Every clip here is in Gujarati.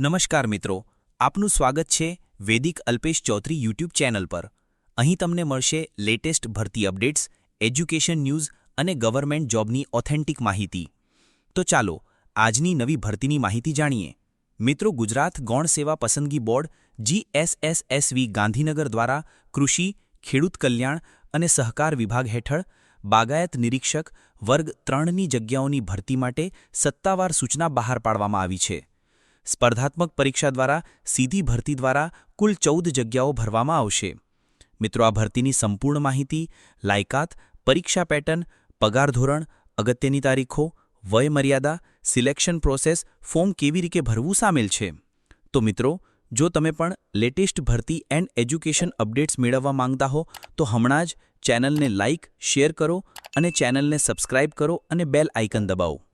નમસ્કાર મિત્રો, આપનું સ્વાગત છે વેદિક અલ્પેશ ચૌધરી યુટ્યુબ ચેનલ પર. અહીં તમને મળશે લેટેસ્ટ ભરતી અપડેટ્સ, એજ્યુકેશન ન્યૂઝ અને ગવર્મેન્ટ જોબની ઓથેન્ટિક માહિતી. તો ચાલો, આજની નવી ભરતીની માહિતી જાણીએ. મિત્રો, ગુજરાત ગૌણ સેવા પસંદગી બોર્ડ જીએસએસએસવી ગાંધીનગર દ્વારા કૃષિ, ખેડૂત કલ્યાણ અને સહકાર વિભાગ હેઠળ બાગાયત નિરીક્ષક વર્ગ ત્રણની જગ્યાઓની ભરતી માટે સત્તાવાર સૂચના બહાર પાડવામાં આવી છે. સ્પર્ધાત્મક પરીક્ષા દ્વારા સીધી ભરતી દ્વારા કુલ ચૌદ જગ્યાઓ ભરવામાં આવશે. મિત્રો, આ ભરતીની સંપૂર્ણ માહિતી, લાયકાત, પરીક્ષા પેટર્ન, પગાર ધોરણ, અગત્યની તારીખો, વય મર્યાદા, સિલેક્શન પ્રોસેસ, ફોર્મ કેવી રીતે ભરવું સામેલ છે. તો મિત્રો, જો તમે પણ લેટેસ્ટ ભરતી એન્ડ એજ્યુકેશન અપડેટ્સ મેળવવા માંગતા હો, તો હમણાં જ ચેનલને લાઇક શેર કરો અને ચેનલને સબસ્ક્રાઇબ કરો અને બેલ આઇકન દબાવો.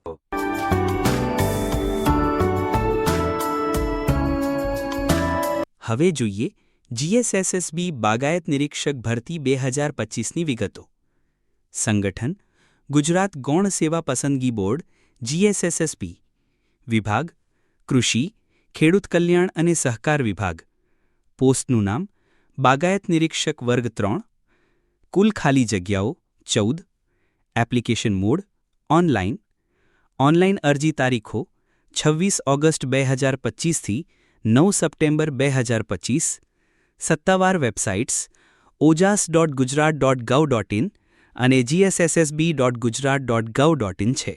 હવે જોઈએ જીએસએસએસબી બાગાયત નિરીક્ષક ભરતી બે હજાર પચીસની વિગતો. સંગઠન, ગુજરાત ગૌણ સેવા પસંદગી બોર્ડ જીએસએસએસબી વિભાગ, કૃષિ, ખેડૂત કલ્યાણ અને સહકાર વિભાગ. પોસ્ટનું નામ, બાગાયત નિરીક્ષક વર્ગ ત્રણ. કુલ ખાલી જગ્યાઓ, ચૌદ. એપ્લિકેશન મોડ ઓનલાઇન ઓનલાઇન અરજી તારીખો, છવ્વીસ ઓગસ્ટ બે હજાર પચીસથી નવ સપ્ટેમ્બર બે હજાર પચીસ, સત્તાવાર websites Ojas dot Gujarat dot gov dot in અને GSSSB dot Gujarat dot gov dot in છે.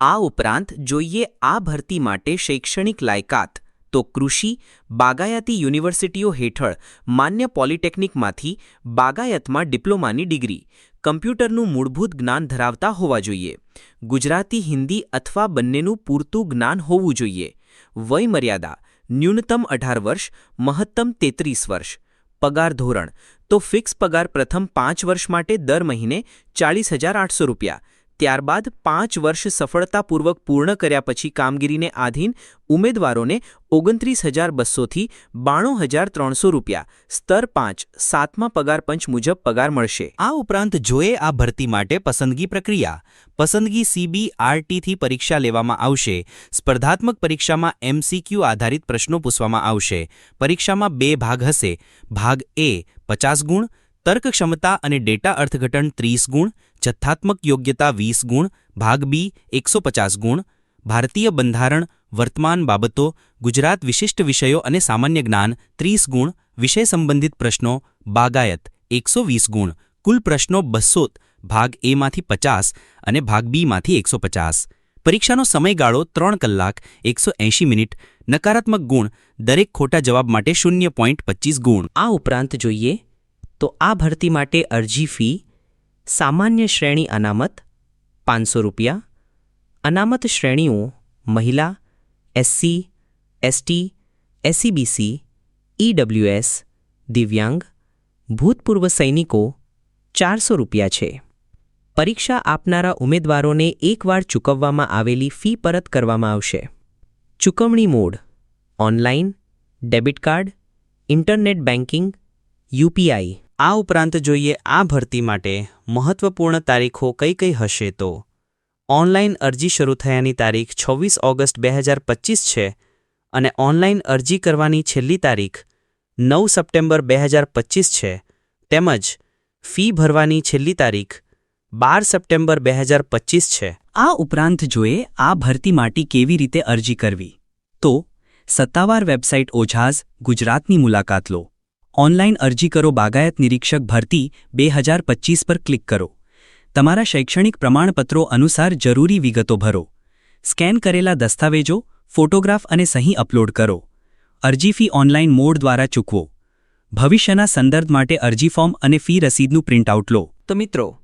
આ ઉપરાંત જોઈએ આ ભરતી માટે શૈક્ષણિક લાયકાત, તો કૃષિ, બાગાયતી યુનિવર્સિટીઓ હેઠળ માન્ય પોલિટેકનિકમાંથી બાગાયતમાં ડિપ્લોમાની ડિગ્રી, કમ્પ્યુટરનું મૂળભૂત જ્ઞાન ધરાવતા હોવા જોઈએ, ગુજરાતી, હિન્દી અથવા બંનેનું પૂરતું જ્ઞાન હોવું જોઈએ વય મર્યાદા ન્યૂનતમ અઢાર વર્ષ, મહત્તમ તેત્રીસ વર્ષ. પગાર ધોરણ. તો ફિક્સ પગાર પ્રથમ પાંચ વર્ષ માટે દર મહિને ચાળીસ હજાર આઠસો રૂપિયા. ત્યારબાદ પાંચ વર્ષ સફળતાપૂર્વક પૂર્ણ કર્યા પછી કામગીરીને આધીન ઉમેદવારોને ઓગણત્રીસ હજાર બસોથી બાણું હજાર ત્રણસો રૂપિયા, સ્તર પાંચ, સાતમા પગાર પંચ મુજબ પગાર મળશે. આ ઉપરાંત જોએ આ ભરતી માટે પસંદગી પ્રક્રિયા, પસંદગી સીબીઆરટીથી પરીક્ષા લેવામાં આવશે, સ્પર્ધાત્મક પરીક્ષામાં એમસીક્યુ આધારિત પ્રશ્નો પૂછવામાં આવશે, પરીક્ષામાં બે ભાગ હશે, ભાગ એ પચાસ ગુણ તર્ક ક્ષમતા અને ડેટા અર્થઘટન ત્રીસ ગુણ, જથ્થાત્મક યોગ્યતા વીસ ગુણ, ભાગ બી એકસો પચાસ ગુણ, ભારતીય બંધારણ, વર્તમાન બાબતો, ગુજરાત વિશિષ્ટ વિષયો અને સામાન્ય જ્ઞાન ત્રીસ ગુણ, વિષય સંબંધિત પ્રશ્નો, બાગાયત એકસો વીસ ગુણ, કુલ પ્રશ્નો બસો, ભાગ એમાંથી પચાસ અને ભાગ બીમાંથી એકસો પચાસ. પરીક્ષાનો સમયગાળો ત્રણ કલાક, એકસો એંશી મિનિટ, નકારાત્મક ગુણ, દરેક ખોટા જવાબ માટે શૂન્ય પોઈન્ટ પચીસ ગુણ. આ ઉપરાંત જોઈએ તો આ ભરતી માટે અરજી ફી, સામાન્ય શ્રેણી અનામત, પાંચસો રૂપિયા. અનામત શ્રેણીઓ, મહિલા એસસી એસટી એસસીબીસી ઈડબ્લ્યુએસ દિવ્યાંગ, ભૂતપૂર્વ સૈનિકો, ચારસો રૂપિયા છે. પરીક્ષા આપનારા ઉમેદવારોને એકવાર ચૂકવવામાં આવેલી ફી પરત કરવામાં આવશે. ચૂકવણી mode online debit card, internet banking UPI આ ઉપરાંત જોઈએ આ ભરતી માટે મહત્વપૂર્ણ તારીખો કઈ કઈ હશે તો? ઓનલાઈન અરજી શરૂ થયાની તારીખ છવ્વીસ ઓગસ્ટ બે હજાર પચીસ છે અને ઓનલાઈન અરજી કરવાની છેલ્લી તારીખ નવ સપ્ટેમ્બર બે હજાર પચીસ છે. તેમજ ફી ભરવાની છેલ્લી તારીખ બાર સપ્ટેમ્બર બે હજાર પચીસ છે. આ ઉપરાંત જોઈએ આ ભરતી માટે કેવી રીતે અરજી કરવી? તો સત્તાવાર વેબસાઇટ ઓઝાઝ ગુજરાતની મુલાકાત લો. ઓનલાઇન અરજી કરો બાગાયત નિરીક્ષક ભરતી બે હજાર પચીસ પર ક્લિક કરો. તમારા શૈક્ષણિક પ્રમાણપત્રો અનુસાર જરૂરી વિગતો ભરો. સ્કેન કરેલા દસ્તાવેજો, ફોટોગ્રાફ અને સહી અપલોડ કરો. અરજી ફી ઓનલાઇન મોડ દ્વારા ચૂકવો. ભવિષ્યના સંદર્ભ માટે અરજી ફોર્મ અને ફી રસીદનું પ્રિન્ટઆઉટ લો. તો મિત્રો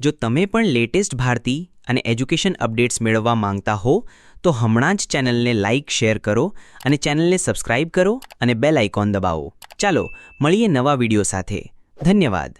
જો તમે પણ લેટેસ્ટ ભારતી અને એજ્યુકેશન અપડેટ્સ મેળવવા માંગતા હો, તો હમણાં જ ચેનલને લાઇક શેર કરો અને ચેનલને સબસ્ક્રાઇબ કરો અને બેલ આઇકોન દબાવો. ચાલો, મળીએ નવા વીડિયો સાથે. ધન્યવાદ.